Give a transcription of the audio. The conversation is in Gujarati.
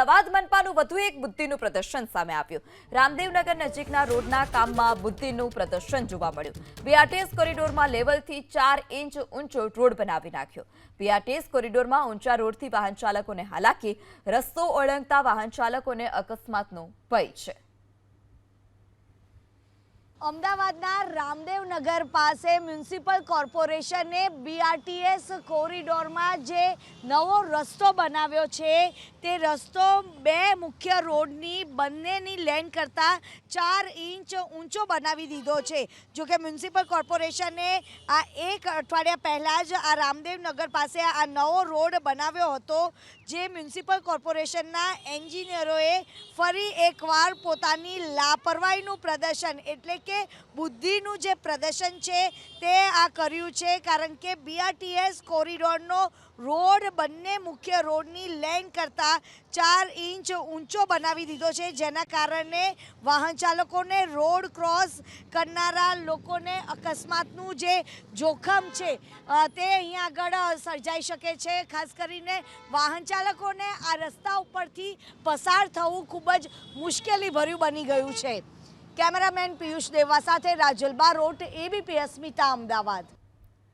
અમદાવાદ મનપાનું વધુ એક બુદ્ધિનું પ્રદર્શન સામે આવ્યું. રામદેવનગર નજીકના રોડના કામમાં બુદ્ધિનું પ્રદર્શન જોવા મળ્યું. બીઆરટીએસ કોરિડોરમાં લેવલથી ચાર ઇંચ ઊંચો રોડ બનાવી નાખ્યો. બીઆરટીએસ કોરિડોરમાં ઊંચા રોડથી વાહન ચાલકોને હાલાકી, રસ્તો ઓળંગતા વાહન ચાલકોને અકસ્માતનો ભય છે. અમદાવાદના રામદેવનગર પાસે મ્યુનિસિપલ કોર્પોરેશને બીઆરટીએસ કોરિડોરમાં જે નવો રસ્તો બનાવ્યો છે, તે રસ્તો બે મુખ્ય રોડની બંનેની લેન કરતાં ચાર ઇંચ ઊંચો બનાવી દીધો છે. જો કે મ્યુનિસિપલ કોર્પોરેશને આ એક અઠવાડિયા પહેલાં જ આ રામદેવનગર પાસે આ નવો રોડ બનાવ્યો હતો, જે મ્યુનિસિપલ કોર્પોરેશનના એન્જિનિયરોએ ફરી એકવાર પોતાની લાપરવાહીનું પ્રદર્શન એટલે કે બુદ્ધિનું જે પ્રદર્શન છે તે આ કર્યું છે, કારણ કે બીઆરટીએસ કોરિડોરનો રોડ બંને મુખ્ય રોડની લેન કરતાં ચાર ઇંચ ઊંચો બનાવી દીધો છે, જેના કારણે વાહન ચાલકોને રોડ ક્રોસ કરનારા લોકોને અકસ્માતનું જે જોખમ છે તે અહીંયા આગળ સર્જાઈ શકે છે. ખાસ કરીને વાહન ચાલકોને આ રસ્તા ઉપરથી પસાર થવું ખૂબ જ મુશ્કેલી ભર્યું બની ગયું છે. કેમેરામેન પિયુષ દેવા સાથે રાજલબા રોટ એબીપી અસ્મિતા અમદાવાદ.